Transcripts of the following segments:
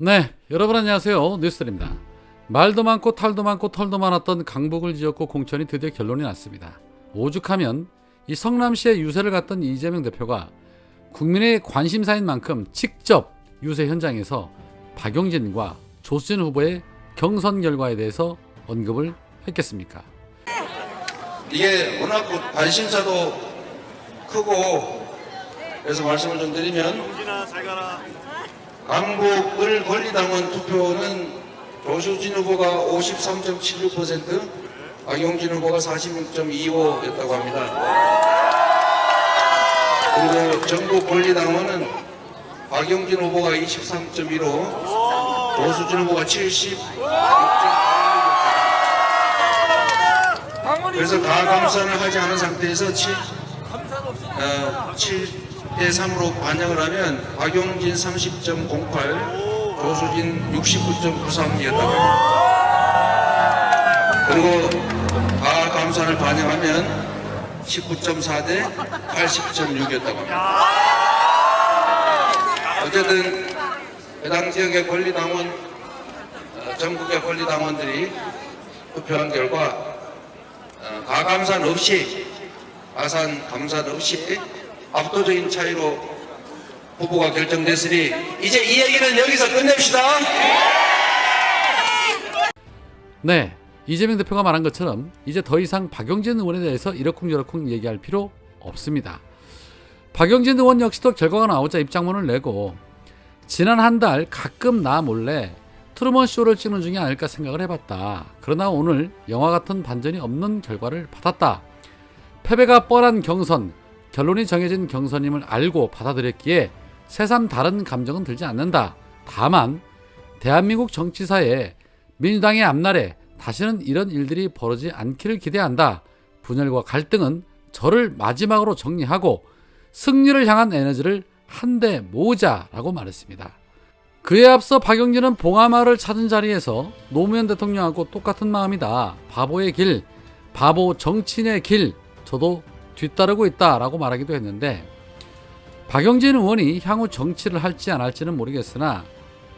네, 여러분 안녕하세요. 뉴스입니다. 말도 많고 탈도 많고 털도 많았던 강북을 지었고 공천이 드디어 결론이 났습니다. 오죽하면 이 성남시의 유세를 갔던 이재명 대표가 국민의 관심사인 만큼 직접 유세 현장에서 박용진과 조수진 후보의 경선 결과에 대해서 언급을 했겠습니까? 이게 워낙 관심사도 크고 그래서 말씀을 좀 드리면 강북을 권리당원 투표는 조수진 후보가 53.76% 박용진 후보가 46.25였다고 합니다. 그리고 전국 권리당원은 박용진 후보가 23.15 조수진 후보가 70 그래서 가감선을 하지 않은 상태에서 7, 어, 7 대 3으로 반영을 하면 박용진 30.08, 조수진 69.93이었다고 합니다. 그리고 가감선을 반영하면 19.4 대 80.6이었다고 합니다. 어쨌든 해당 지역의 권리당원, 어, 전국의 권리당원들이 투표한 결과 어, 가감산 없이 가산 감산 없이 압도적인 차이로 후보가 결정됐으니 이제 이 얘기는 여기서 끝냅시다. 네, 이재명 대표가 말한 것처럼 이제 더 이상 박용진 의원에 대해서 이러쿵저러쿵 얘기할 필요 없습니다. 박용진 의원 역시도 결과가 나오자 입장문을 내고 지난 한 달 가끔 나 몰래 트루먼 쇼를 찍는 중이 아닐까 생각을 해봤다. 그러나 오늘 영화 같은 반전이 없는 결과를 받았다. 패배가 뻔한 경선, 결론이 정해진 경선임을 알고 받아들였기에 새삼 다른 감정은 들지 않는다. 다만 대한민국 정치사에 민주당의 앞날에 다시는 이런 일들이 벌어지지 않기를 기대한다. 분열과 갈등은 저를 마지막으로 정리하고 승리를 향한 에너지를 한데 모으자라고 말했습니다. 그에 앞서 박영진은 봉하마을 찾은 자리에서 노무현 대통령하고 똑같은 마음이다. 바보의 길, 바보 정치인의 길, 저도 뒤따르고 있다라고 말하기도 했는데 박영진 의원이 향후 정치를 할지 안 할지는 모르겠으나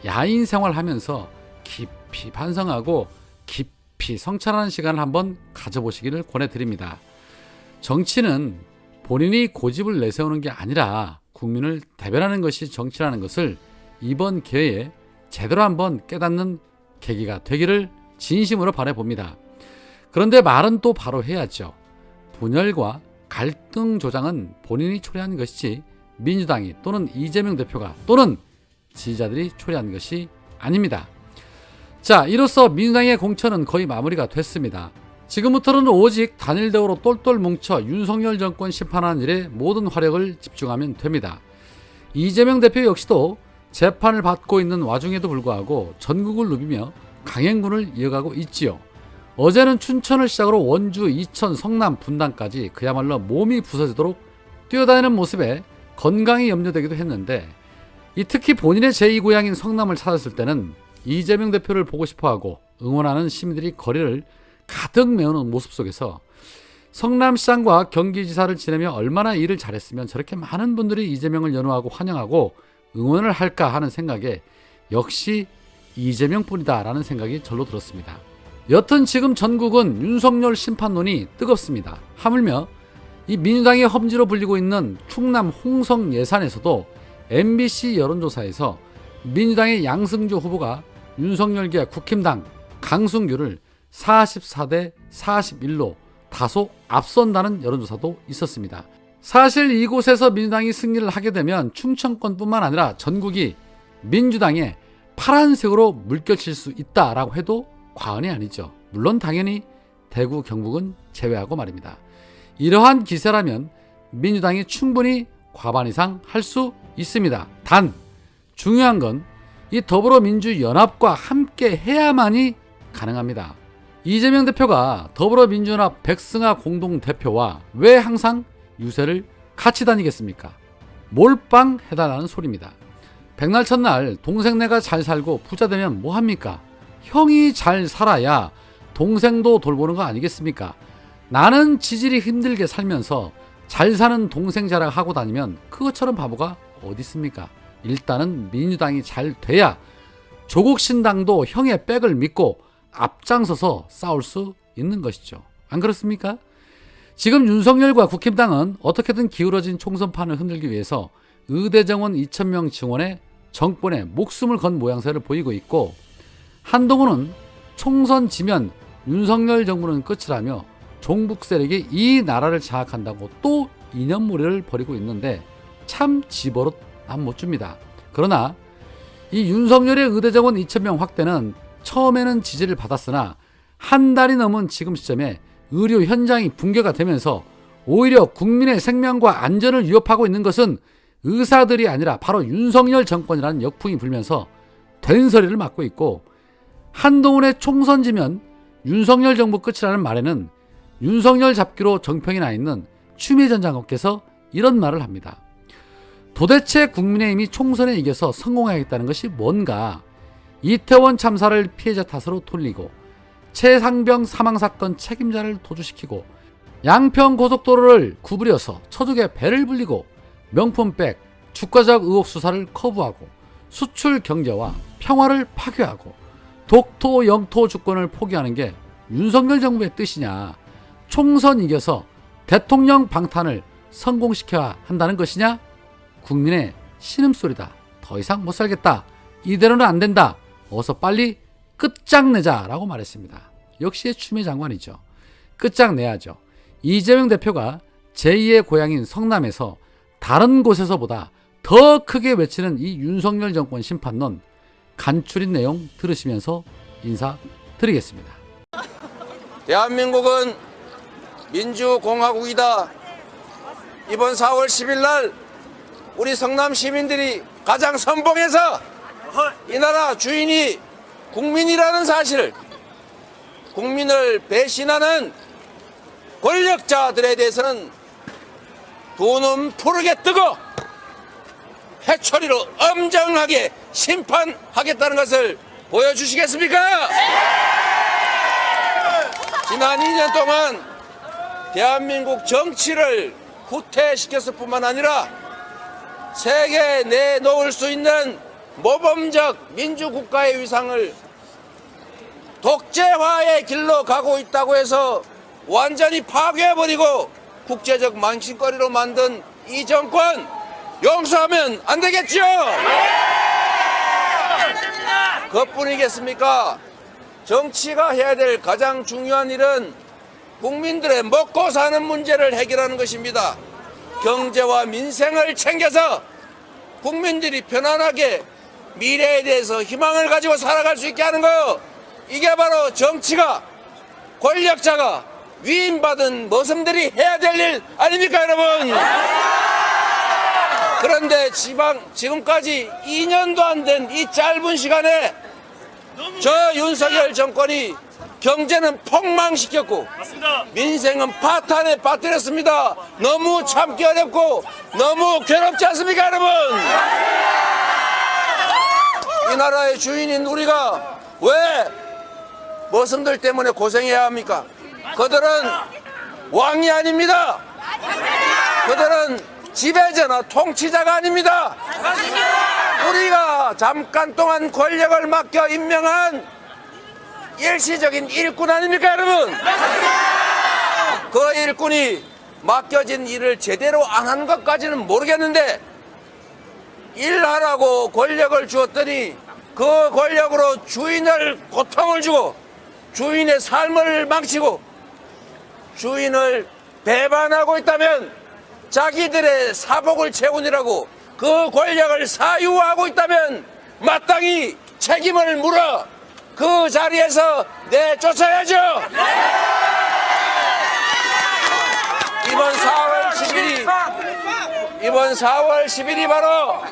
야인 생활하면서 깊이 반성하고 깊이 성찰하는 시간을 한번 가져보시기를 권해드립니다. 정치는 본인이 고집을 내세우는 게 아니라 국민을 대변하는 것이 정치라는 것을 이번 기회에 제대로 한번 깨닫는 계기가 되기를 진심으로 바라봅니다. 그런데 말은 또 바로 해야죠. 분열과 갈등 조장은 본인이 초래한 것이지 민주당이 또는 이재명 대표가 또는 지지자들이 초래한 것이 아닙니다. 자, 이로써 민주당의 공천은 거의 마무리가 됐습니다. 지금부터는 오직 단일 대우로 똘똘 뭉쳐 윤석열 정권 심판하는 일에 모든 화력을 집중하면 됩니다. 이재명 대표 역시도 재판을 받고 있는 와중에도 불구하고 전국을 누비며 강행군을 이어가고 있지요. 어제는 춘천을 시작으로 원주, 이천, 성남, 분당까지 그야말로 몸이 부서지도록 뛰어다니는 모습에 건강이 염려되기도 했는데 이 특히 본인의 제2고향인 성남을 찾았을 때는 이재명 대표를 보고 싶어하고 응원하는 시민들이 거리를 가득 메우는 모습 속에서 성남시장과 경기지사를 지내며 얼마나 일을 잘했으면 저렇게 많은 분들이 이재명을 연호하고 환영하고 응원을 할까 하는 생각에 역시 이재명뿐이다라는 생각이 절로 들었습니다. 여튼 지금 전국은 윤석열 심판론이 뜨겁습니다. 하물며 이 민주당의 험지로 불리고 있는 충남 홍성 예산에서도 MBC 여론조사에서 민주당의 양승조 후보가 윤석열계 국힘당 강승규를 44대 41로 다소 앞선다는 여론조사도 있었습니다. 사실 이곳에서 민주당이 승리를 하게 되면 충청권뿐만 아니라 전국이 민주당의 파란색으로 물결칠 수 있다라고 해도 과언이 아니죠. 물론 당연히 대구, 경북은 제외하고 말입니다. 이러한 기세라면 민주당이 충분히 과반 이상 할 수 있습니다. 단 중요한 건 이 더불어민주연합과 함께 해야만이 가능합니다. 이재명 대표가 더불어민주연합 백승아 공동대표와 왜 항상 유세를 같이 다니겠습니까? 몰빵 해달라는 소리입니다. 백날 첫날 동생네가 잘 살고 부자 되면 뭐합니까? 형이 잘 살아야 동생도 돌보는 거 아니겠습니까? 나는 지질이 힘들게 살면서 잘 사는 동생 자랑하고 다니면 그것처럼 바보가 어디 있습니까? 일단은 민주당이 잘 돼야 조국 신당도 형의 백을 믿고 앞장서서 싸울 수 있는 것이죠. 안 그렇습니까? 지금 윤석열과 국힘당은 어떻게든 기울어진 총선판을 흔들기 위해서 의대 정원 2천명 증원에 정권에 목숨을 건 모양새를 보이고 있고 한동훈은 총선 지면 윤석열 정부는 끝이라며 종북 세력이 이 나라를 장악한다고 또 이념몰이를 벌이고 있는데 참 집어로 안못 줍니다. 그러나 이 윤석열의 의대정원 2천명 확대는 처음에는 지지를 받았으나 한 달이 넘은 지금 시점에 의료 현장이 붕괴가 되면서 오히려 국민의 생명과 안전을 위협하고 있는 것은 의사들이 아니라 바로 윤석열 정권이라는 역풍이 불면서 된 소리를 맞고 있고 한동훈의 총선 지면 윤석열 정부 끝이라는 말에는 윤석열 잡기로 정평이 나 있는 추미애 전 장관께서 이런 말을 합니다. 도대체 국민의힘이 총선에 이겨서 성공하겠다는 것이 뭔가 이태원 참사를 피해자 탓으로 돌리고 최상병 사망 사건 책임자를 도주시키고 양평 고속도로를 구부려서 처족에 배를 불리고 명품백 주가적 의혹 수사를 거부하고 수출 경제와 평화를 파괴하고 독토 영토 주권을 포기하는 게 윤석열 정부의 뜻이냐. 총선 이겨서 대통령 방탄을 성공시켜야 한다는 것이냐. 국민의 신음소리다. 더 이상 못 살겠다. 이대로는 안 된다. 어서 빨리 끝장내자라고 말했습니다. 역시 추미애 장관이죠. 끝장내야죠. 이재명 대표가 제2의 고향인 성남에서 다른 곳에서보다 더 크게 외치는 이 윤석열 정권 심판론 간추린 내용 들으시면서 인사드리겠습니다. 대한민국은 민주공화국이다. 이번 4월 10일 날 우리 성남 시민들이 가장 선봉해서 이 나라 주인이 국민이라는 사실을 국민을 배신하는 권력자들에 대해서는 두눈 푸르게 뜨고 해초리로 엄정하게 심판하겠다는 것을 보여주시겠습니까? 지난 2년 동안 대한민국 정치를 후퇴시켰을 뿐만 아니라 세계에 내놓을 수 있는 모범적 민주국가의 위상을 독재화의 길로 가고 있다고 해서 완전히 파괴해버리고 국제적 망신거리로 만든 이 정권 용서하면 안 되겠죠? 그뿐이겠습니까? 정치가 해야 될 가장 중요한 일은 국민들의 먹고 사는 문제를 해결하는 것입니다. 경제와 민생을 챙겨서 국민들이 편안하게 미래에 대해서 희망을 가지고 살아갈 수 있게 하는 거 이게 바로 정치가 권력자가 위임받은 모습들이 해야 될 일 아닙니까 여러분 그런데 지방 지금까지 2년도 안 된 이 짧은 시간에 저 윤석열 정권이 경제는 폭망시켰고 민생은 파탄에 빠뜨렸습니다. 너무 참기 어렵고 너무 괴롭지 않습니까, 여러분? 이 나라의 주인인 우리가 왜 머슴들 때문에 고생해야 합니까? 그들은 왕이 아닙니다. 그들은 지배자나 통치자가 아닙니다. 잠깐 동안 권력을 맡겨 임명한 일시적인 일꾼 아닙니까, 여러분? 그 일꾼이 맡겨진 일을 제대로 안 한 것까지는 모르겠는데 일하라고 권력을 주었더니 그 권력으로 주인을 고통을 주고 주인의 삶을 망치고 주인을 배반하고 있다면 자기들의 사복을 채우느라고 그 권력을 사유하고 있다면 마땅히 책임을 물어 그 자리에서 내쫓아야죠. 이번 4월 10일이 이번 4월 10일이 바로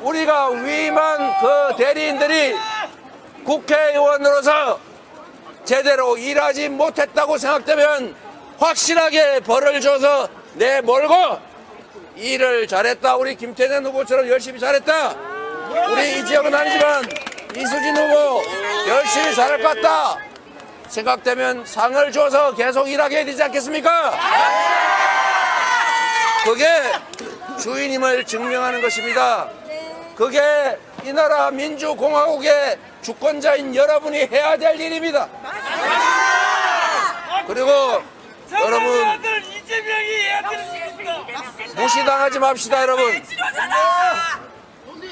우리가 위임한 그 대리인들이 국회의원으로서 제대로 일하지 못했다고 생각되면 확실하게 벌을 줘서 내몰고 일을 잘했다. 우리 김태년 후보처럼 열심히 잘했다. 우리 이 지역은 아니지만 이수진 후보 열심히 잘할 것 같다. 생각되면 상을 줘서 계속 일하게 해야 되지 않겠습니까? 그게 주인임을 증명하는 것입니다. 그게 이 나라 민주공화국의 주권자인 여러분이 해야 될 일입니다. 그리고 여러분 이재명이 해야 되는 일입니다. 무시당하지 맙시다 여러분.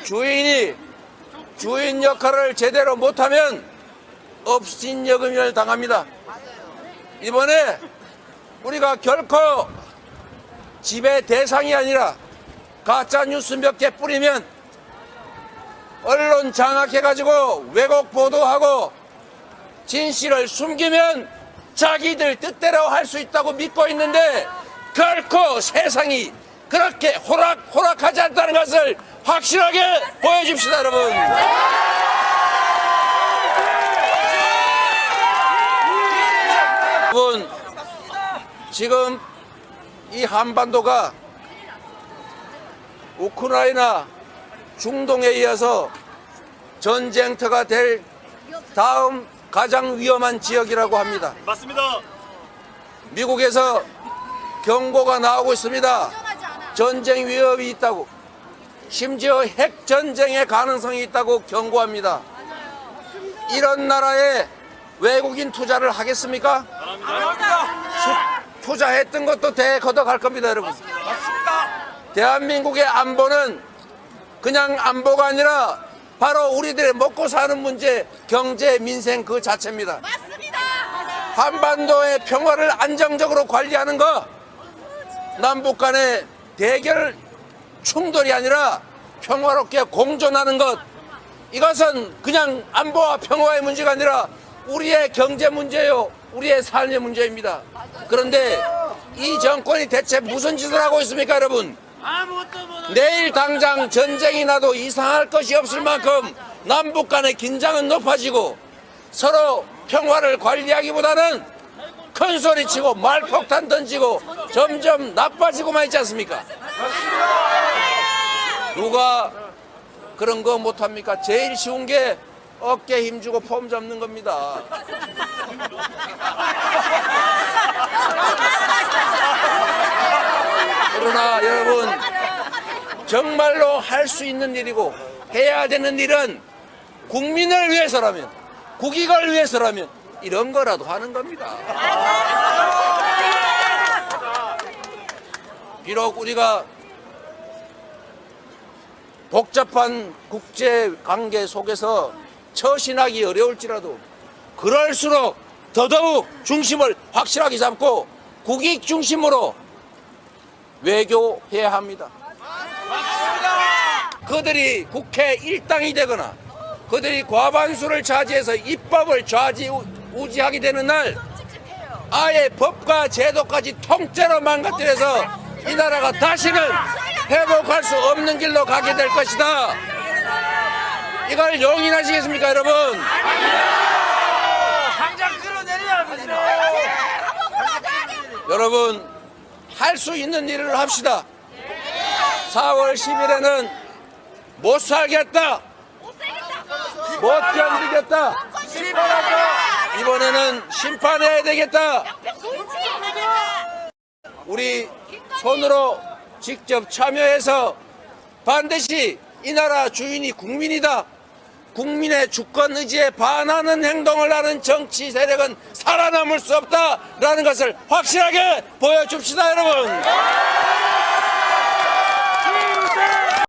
주인이 주인 역할을 제대로 못하면 업신여금을 당합니다. 이번에 우리가 결코 지배 대상이 아니라 가짜 뉴스 몇 개 뿌리면 언론 장악해가지고 왜곡 보도하고 진실을 숨기면 자기들 뜻대로 할 수 있다고 믿고 있는데 결코 세상이 그렇게 호락 호락하지 않다는 것을 확실하게 보여줍시다 여러분. 여러분 지금 이 한반도가 우크라이나 중동에 이어서 전쟁터가 될 다음 가장 위험한 지역이라고 합니다. 맞습니다. 미국에서 경고가 나오고 있습니다. 전쟁 위협이 있다고. 심지어 핵 전쟁의 가능성이 있다고 경고합니다. 이런 나라에 외국인 투자를 하겠습니까? 수- 투자했던 것도 대 걷어갈 겁니다, 여러분. 대한민국의 안보는 그냥 안보가 아니라 바로 우리들의 먹고 사는 문제, 경제, 민생 그 자체입니다. 맞습니다. 한반도의 평화를 안정적으로 관리하는 것, 남북 간의 대결 충돌이 아니라 평화롭게 공존하는 것, 이것은 그냥 안보와 평화의 문제가 아니라 우리의 경제 문제요, 우리의 삶의 문제입니다. 그런데 이 정권이 대체 무슨 짓을 하고 있습니까, 여러분? 내일 당장 전쟁이 나도 이상할 것이 없을 만큼 남북 간의 긴장은 높아지고 서로 평화를 관리하기보다는 큰 소리 치고 말폭탄 던지고 점점 나빠지고만 있지 않습니까? 누가 그런 거 못합니까? 제일 쉬운 게 어깨 힘주고 폼 잡는 겁니다. 그러나 여러분 정말로 할 수 있는 일이고 해야 되는 일은 국민을 위해서라면 국익을 위해서라면 이런 거라도 하는 겁니다. 비록 우리가 복잡한 국제 관계 속에서 처신하기 어려울지라도 그럴수록 더더욱 중심을 확실하게 잡고 국익 중심으로 외교해야 합니다. 그들이 국회 일당이 되거나 그들이 과반수를 차지해서 입법을 좌지 우지하게 되는 날 아예 법과 제도까지 통째로 망가뜨려서 이 나라가 다시는 회복할 수 없는 길로 가게 될 것이다. 이걸 용인하시겠습니까, 여러분? 당장 끌어내려야 합니다. 여러분, 할 수 있는 일을 합시다. 4월 10일에는 못 살겠다. 못 견디겠다. 이번에는 심판해야 되겠다. 우리 손으로 직접 참여해서 반드시 이 나라 주인이 국민이다. 국민의 주권 의지에 반하는 행동을 하는 정치 세력은 살아남을 수 없다라는 것을 확실하게 보여줍시다, 여러분.